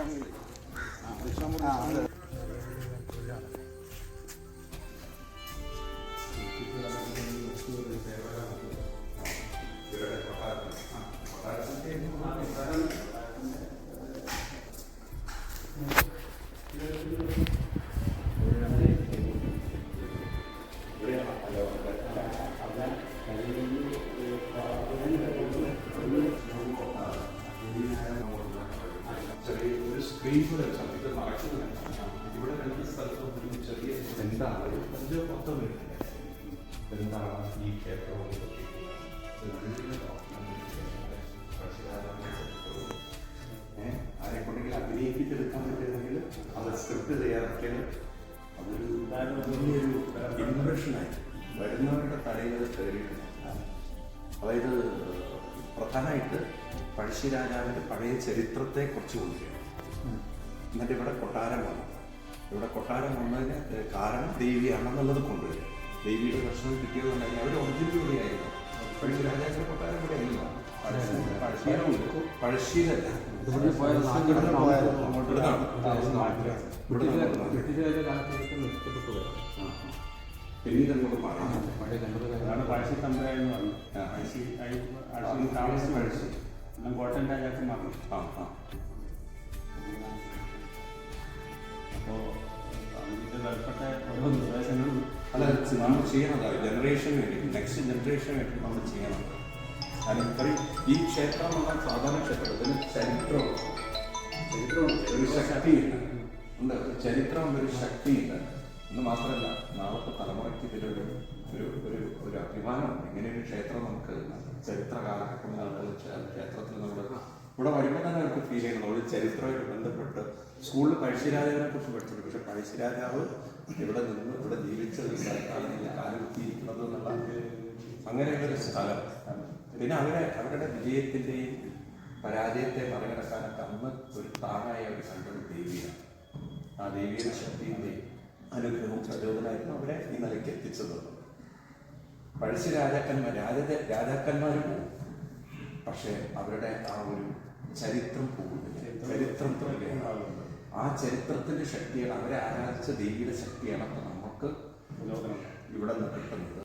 ചെറിയ ഇത് മറച്ചു ഇവിടെ രണ്ട് സ്ഥലത്ത് ഒരു ചെറിയ എന്താണ് അഞ്ചോ പത്തോ മിനിറ്റ് എന്താണ് ഈ ക്ഷേത്രവും അതൊരു വരുന്നവരുടെ തലയിൽ അതായത് പ്രധാനമായിട്ട് പഴശ്ശി രാജാവിന്റെ പഴയ ചരിത്രത്തെ കുറിച്ച് കൊണ്ടുവരിക എന്നിട്ട് ഇവിടെ കൊട്ടാരം വന്നു. ഇവിടെ കൊട്ടാരം വന്നതിന് കാരണം ദേവിയാണെന്നുള്ളത് കൊണ്ടുവരിക ദേവിയുടെ ദർശനം കിട്ടിയതുകൊണ്ടായി അവർ ആയിരുന്നു. പഴശ്ശി രാജാക്കളുടെ കൊട്ടാരം ഇവിടെ ഇല്ല. പഴശ്ശിയിലല്ല പിന്നീട് അങ്ങോട്ട് മാറി. പഴശ്ശി പറഞ്ഞു ആ. പഴശ്ശി പഴശ്ശി താമസം പഴശ്ശി. കോട്ടൻ രാജാക്കന്മാർ. ആ ആ. അപ്പോൾ ബന്ധപ്പെട്ട ഓരോ നിർദ്ദേശങ്ങളും അല്ല നമ്മൾ ചെയ്യണതാണ് ജനറേഷന് വേണ്ടി നെക്സ്റ്റ് ജനറേഷന് വേണ്ടി നമ്മൾ ചെയ്യണം കാരണം ഇത്രയും ഈ ക്ഷേത്രം എന്ന സാധാരണ ക്ഷേത്രം ഇതിന് ചരിത്രമുണ്ട് ചരിത്രമുണ്ട് ഒരു ശക്തിയില്ല ഉണ്ട് ചരിത്രം ഒരു ശക്തിയില്ല എന്ന് മാത്രമല്ല നാളത്തെ തലമുറയ്ക്ക് ഇതിലൊരു ഒരു ഒരു ഒരു അഭിമാനമുണ്ട് ഇങ്ങനെ ഒരു ക്ഷേത്രം നമുക്ക് ചരിത്ര കാലഘട്ടം ആളുകൾ ക്ഷേത്രത്തിൽ നമ്മൾ ഇവിടെ വരുമ്പോൾ തന്നെ അവർക്ക് ഫീൽ ചെയ്യുന്നത് ഒരു ചരിത്രമായിട്ട് ബന്ധപ്പെട്ട് സ്കൂളിൽ പഴശ്ശിരാജാവിനെ കുറിച്ച് പഠിച്ചിട്ടുണ്ട്. പക്ഷെ പഴശ്ശിരാജാവ് ഇവിടെ നിന്ന് ഇവിടെ ജീവിച്ച ഒരു സ്ഥലത്താണ് കാലുകുത്തിയിരിക്കുന്നത് എന്നുള്ള അങ്ങനെയുള്ളൊരു സ്ഥലം. പിന്നെ അവരെ അവരുടെ വിജയത്തിന്റെയും പരാജയത്തെ മറികടക്കാനൊക്കെ അന്ന് ഒരു താങ്ങായി അവർ കണ്ടത് ദേവിയാണ്. ആ ദേവിയുടെ ശക്തിയുടെയും അനുഗ്രഹവും പ്രചോദനമായിരുന്നു അവരെ ഈ നിലയ്ക്ക് എത്തിച്ചത്. പഴശ്ശി രാജാക്കന്മാർ രാജ രാജാക്കന്മാർ പോകും പക്ഷേ അവരുടെ ആ ഒരു ചരിത്രം പോകുന്നില്ല ചരിത്രം ആ ചരിത്രത്തിന്റെ ശക്തിയാണ് അവരെ ആരാധിച്ച ദേവിയുടെ ശക്തിയാണ് അപ്പൊ നമുക്ക് ഇവിടെ നിന്ന് കിട്ടുന്നത്.